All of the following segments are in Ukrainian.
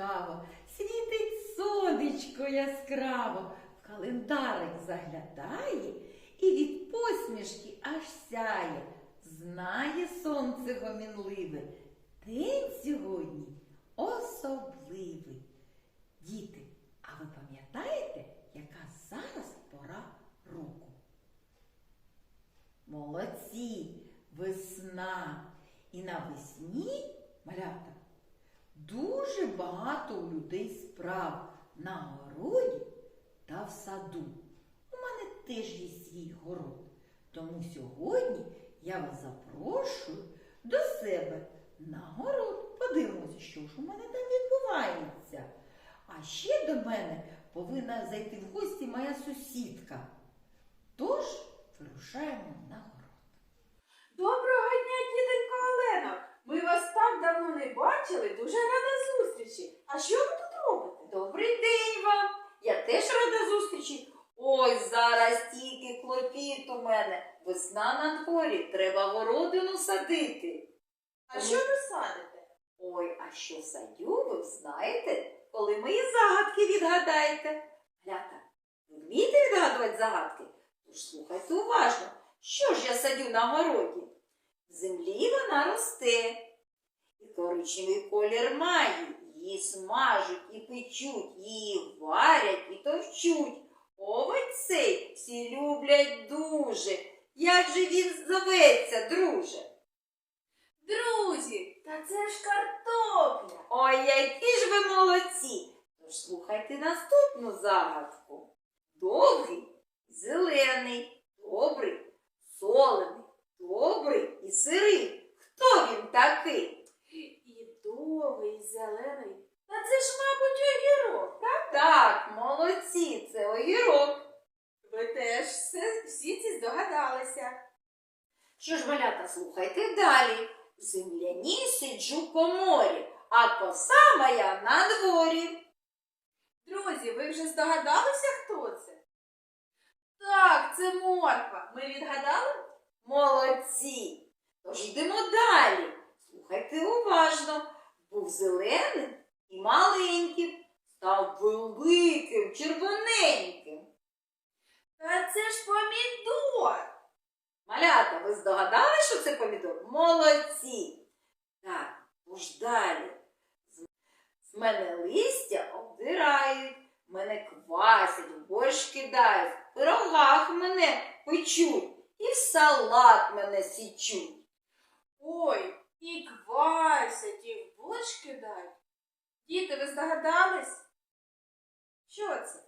ласкаво, світить сонечко яскраво, в календарик заглядає і від посмішки аж сяє. Знає сонце гомінливе, день сьогодні особливий. Діти, а ви пам'ятаєте, яка зараз пора року? Молодці, весна. І навесні, малята, дуже багато у людей справ на городі та в саду. У мене теж є свій город. Тому сьогодні я вас запрошую до себе на город. Подивимося, що ж у мене там відбувається. А ще до мене повинна зайти в гості моя сусідка. Тож вирушаємо на город. Доброго дня, тітонько Олено! Ми вас так давно не бачили, дуже рада зустрічі. А що ви тут робите? Добрий день вам! Я теж рада зустрічі. Ой, зараз тільки клопіт у мене. Весна на дворі, треба городину садити. А що ви садите? Ой, а що садю, ви знаєте, коли мої загадки відгадаєте. Глята, ви вмієте відгадувати загадки? Тож слухайте уважно, що ж я садю на городі? В землі вона росте, і коричневий колір має, її смажуть і печуть, її варять і товчуть. Цей всі люблять дуже. Як же він зоветься, друже? Друзі, та це ж картопля. Ой, які ж ви молодці! Тож слухайте наступну загадку. Довгий, зелений, добрий, солений, добрий і сирий. Хто він такий? І довгий, і зелений. Та це ж, мабуть, огірок, так? Молодці, це огірок. Ви теж все, всі ці здогадалися. Що ж, малята, слухайте далі. Земляні сиджу по морі, а коса моя на дворі. Друзі, ви вже здогадалися, хто це? Так, це морква. Ми відгадали? Молодці! Тож йдемо далі. Слухайте уважно. Був зеленим і маленьким, став великим, червоненьким. Та це ж помідор. Малята, ви здогадали, що це помідор? Молодці! Так, тож далі. З мене листя обдирають, мене квасять, в борщ кидають, в пирогах мене печуть і в салат мене січуть. Ой, і квасять, і в борщ кидають. Діти, ви здогадались? Що це?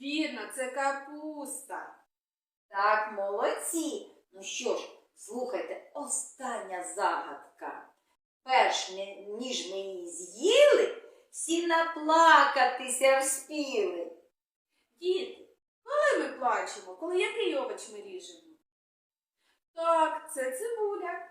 Вірно, це капуста. Так, молодці. Ну що ж, слухайте, остання загадка. Перш ніж ми її з'їли, всі наплакатися вспіли. Діти, коли ми плачемо, коли який овоч ми ріжемо? Так, це цибуля.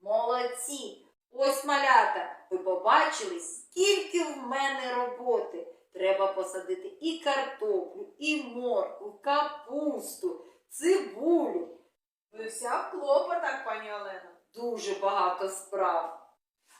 Молодці. Ось малята, ви побачили, скільки в мене роботи. Треба посадити і картоплю, і моркву, капусту, цибулю. Ви вся в клопотах, пані Олено. Дуже багато справ.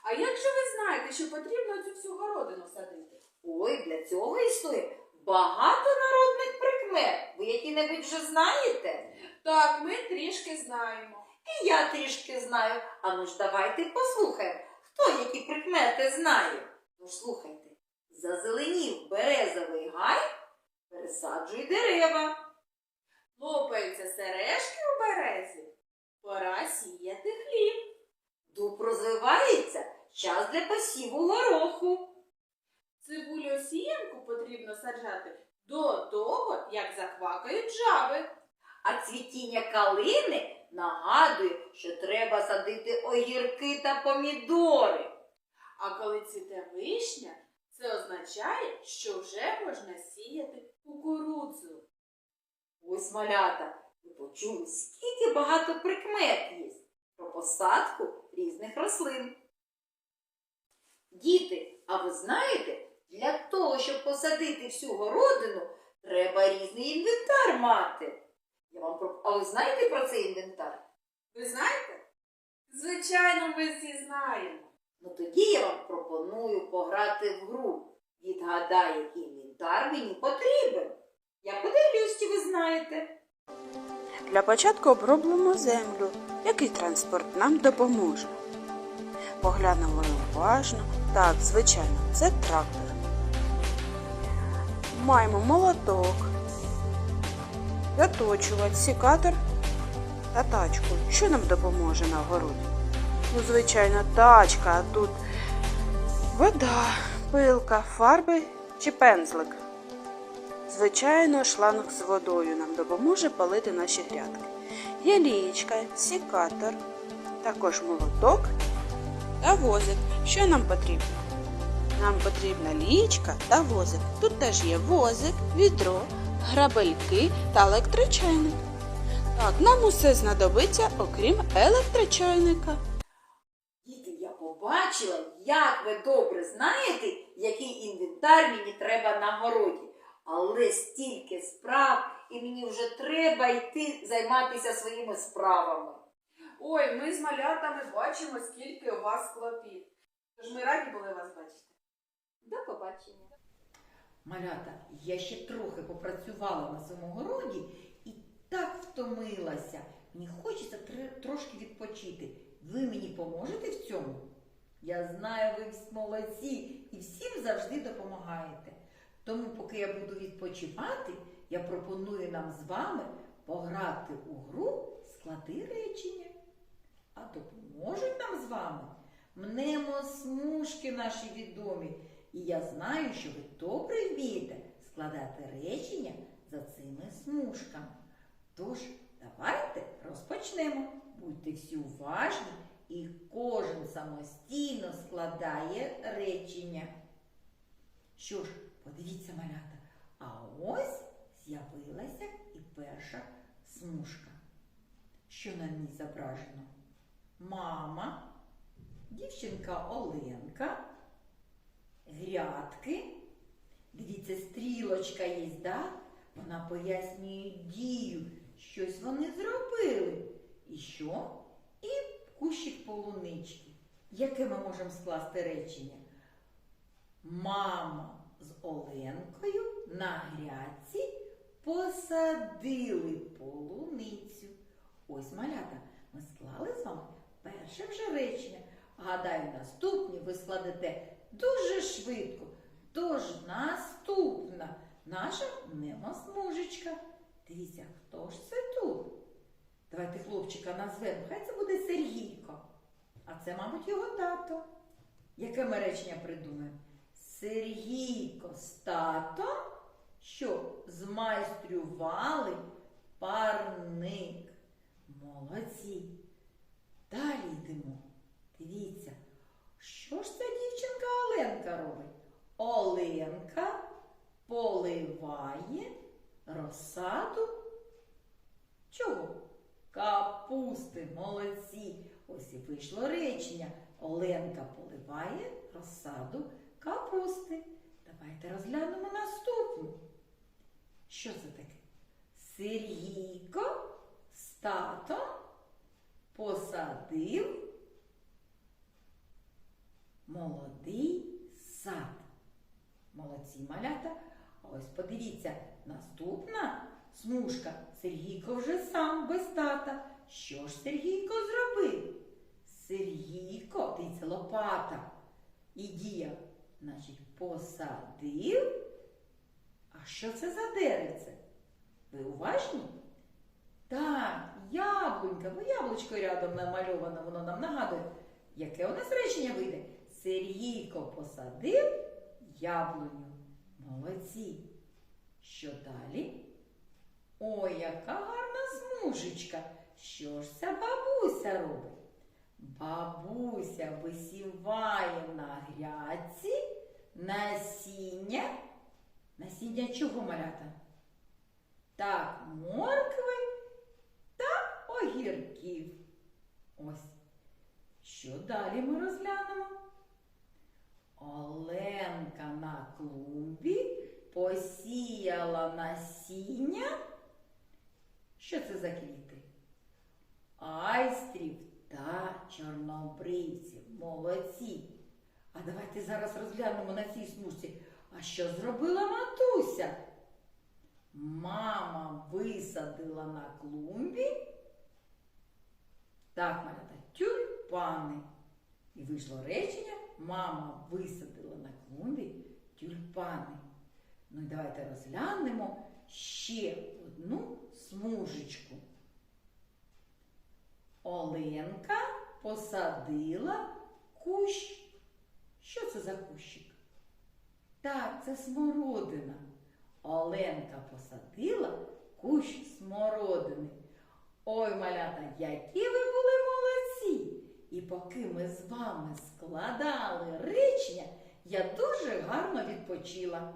А як же ви знаєте, що потрібно цю всю городину садити? Ой, для цього існує багато народних прикмет. Ви які-небудь вже знаєте? Так, ми трішки знаємо. І я трішки знаю. А ну ж давайте послухаємо, хто які прикмети знає. Ну ж слухайте, зазеленів березовий гай, пересаджуй дерева. Лопаються сережки у березі. Пора сіяти хліб. Дуб розвивається, час для посіву гороху. Цибулю сіянку потрібно саджати до того, як заквакають жаби. А цвітіння калини нагадує, що треба садити огірки та помідори. А коли цвіте вишня, це означає, що вже можна сіяти кукурудзу. Ось малята, ви почули, скільки багато прикмет є про посадку різних рослин. Діти, а ви знаєте, для того, щоб посадити всю городину, треба різний інвентар мати. Я вам про... А ви знаєте про цей інвентар? Ви знаєте? Звичайно, ми всі знаємо. Ну тоді я вам пропоную пограти в гру. Відгадай, який інвентар мені потрібен. Я подивлюсь, чи ви знаєте. Для початку обробимо землю. Який транспорт нам допоможе? Поглянемо уважно. Так, звичайно, це трактор. Маємо молоток, заточувач, сікатор та тачку. Що нам допоможе на городі? Ну, звичайно, тачка, а тут вода, пилка, фарби чи пензлик. Звичайно, шланг з водою нам допоможе палити наші грядки. Є лієчка, сікатор, також молоток та возик. Що нам потрібно? Нам потрібна лієчка та возик. Тут теж є возик, відро, грабельки та електрочайник. Так, нам усе знадобиться, окрім електрочайника. Як ви добре знаєте, який інвентар мені треба на городі. Але стільки справ, і мені вже треба йти займатися своїми справами. Ой, ми з малятами бачимо, скільки у вас клопіт. Тож ми раді були вас бачити. До побачення. Малята, я ще трохи попрацювала на своєму городі і так втомилася. Мені хочеться трошки відпочити. Ви мені поможете в цьому? Я знаю, ви молодці і всім завжди допомагаєте. Тому, поки я буду відпочивати, я пропоную нам з вами пограти у гру склади речення. А допоможуть нам з вами мнемо смужки наші відомі. І я знаю, що ви добре вмієте складати речення за цими смужками. Тож, давайте розпочнемо. Будьте всі уважні, і кожен самостійно складає речення. Що ж, подивіться, малята, а ось з'явилася і перша смужка. Що на ній зображено? Мама, дівчинка Оленка, грядки. Дивіться, стрілочка є, да? Вона пояснює дію. Щось вони зробили. І що? І кущик полунички. Яке ми можемо скласти речення? Мама з Оленкою на грядці посадили полуницю. Ось малята, ми склали з вами перше вже речення. Гадаю, наступні ви складете дуже швидко. Тож наступна наша немосмужечка. Дивіться, хто ж це тут? Давайте хлопчика назвемо. Хай це буде Сергійко. А це, мабуть, його тато. Яке ми речення? Сергійко з татом, що змайстрювали парник. Молодці. Далі йдемо. Дивіться, що ж ця дівчинка Оленка робить? Оленка поливає розсаду. Чого? Капусти, молодці. Ось і вийшло речення. Оленка поливає розсаду капусти. Давайте розглянемо наступну. Що це таке? Сергійко з татом посадив молодий сад. Молодці малята. А ось подивіться, наступна смужка. Сергійко вже сам без тата. Що ж Сергійко зробив? Сергійко, дивіться, лопата. І дія, значить, посадив. А що це за деревце? Ви уважні? Так, яблунька, бо яблучко рядом намальовано, воно нам нагадує. Яке у нас речення вийде? Сергійко посадив яблуню. Молодці. Що далі? Ой, яка гарна смужечка. Що ж ця бабуся робить? Бабуся висіває на грядці насіння. Насіння чого малята? Так, моркви та огірків. Ось. Що далі ми розглянемо? Оленка на клумбі посіяла насіння. Що це за квіти? Айстрів та чорнобривців. Молодці. А давайте зараз розглянемо на цій смужці. А що зробила матуся? Мама висадила на клумбі. Так, малята, тюльпани. І вийшло речення, мама висадила на клумбі тюльпани. Ну і давайте розглянемо ще одну смужечку. Оленка посадила це за кущик? Так, це смородина. Оленка посадила кущ смородини. Ой, малята, які ви були молодці! І поки ми з вами складали речення, я дуже гарно відпочила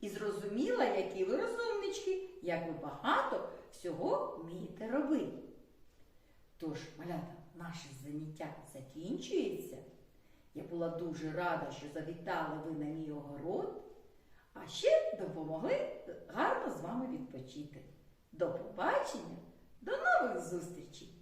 і зрозуміла, які ви розумнички, як ви багато всього вмієте робити. Тож, малята, наше заняття закінчується. Я була дуже рада, що завітали ви на мій огород, а ще допомогли гарно з вами відпочити. До побачення, до нових зустрічей!